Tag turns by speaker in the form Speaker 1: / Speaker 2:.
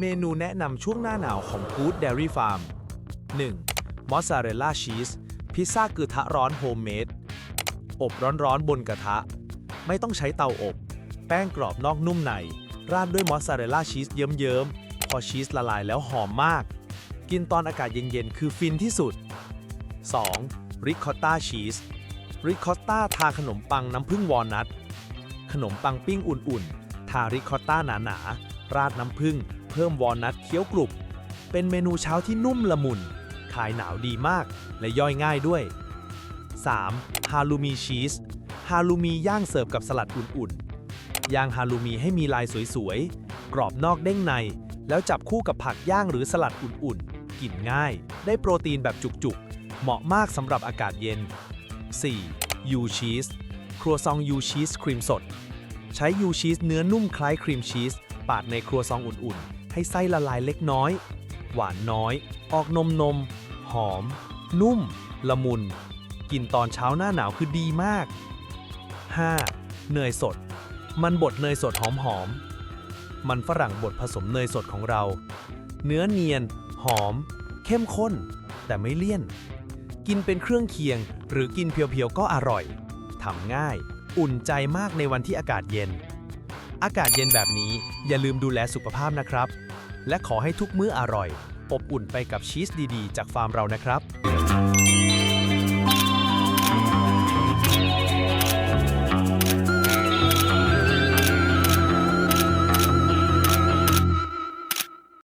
Speaker 1: เมนูแนะนำช่วงหน้าหนาวของ Good Dairy Farm 1. มอสซาเรลล่าชีสพิซซ่ากระทะร้อนโฮมเมด อบร้อนๆบนกระทะ ไม่ต้องใช้เตาอบ แป้งกรอบนอกนุ่มใน ราดด้วยมอสซาเรลล่าชีสเยิ้มๆ พอชีสละลายแล้วหอมมาก กินตอนอากาศเย็นๆ คือฟินที่สุด 2. ริคอตตาชีสริคอตตาทาขนมปังน้ำผึ้งวอลนัท ขนมปังปิ้งอุ่นๆ ทาริคอตต้าหนาๆ ราดน้ำผึ้งเพิ่มวอลนัทเคี้ยวกรุบ เป็นเมนูเช้าที่นุ่มละมุนขายหนาวดีมากและย่อยง่ายด้วย 3. ฮาลูมีชีส ฮาลูมีย่างเสิร์ฟกับสลัดอุ่นๆ ย่างฮาลูมีให้มีลายสวยๆ กรอบนอกเด้งใน แล้วจับคู่กับผักย่างหรือสลัดอุ่นๆ กินง่าย ได้โปรตีนแบบจุกๆ เหมาะมากสำหรับอากาศเย็น 4. ยูชีส ครัวซองยูชีสครีมสด ใช้ยูชีสเนื้อนุ่มคล้ายครีมชีส ปาดในครัวซองอุ่นๆ ให้ไส้ละลายเล็กน้อย หวานน้อย ออกนมนม หอม นุ่ม ละมุน กินตอนเช้าหน้าหนาวคือดีมาก 5. เนยสด มันบดเนยสดหอมๆมันฝรั่งบดผสมเนยสดของเรา เนื้อเนียน หอม เข้มข้น แต่ไม่เลี่ยน กินเป็นเครื่องเคียง หรือกินเพียวๆก็อร่อยทำง่าย อุ่นใจมากในวันที่อากาศเย็น อากาศเย็นแบบนี้อย่าลืมดูแลสุขภาพนะครับ และขอให้ทุกมื้ออร่อย อบอุ่นไปกับชีสดีๆ จากฟาร์มเรานะครับ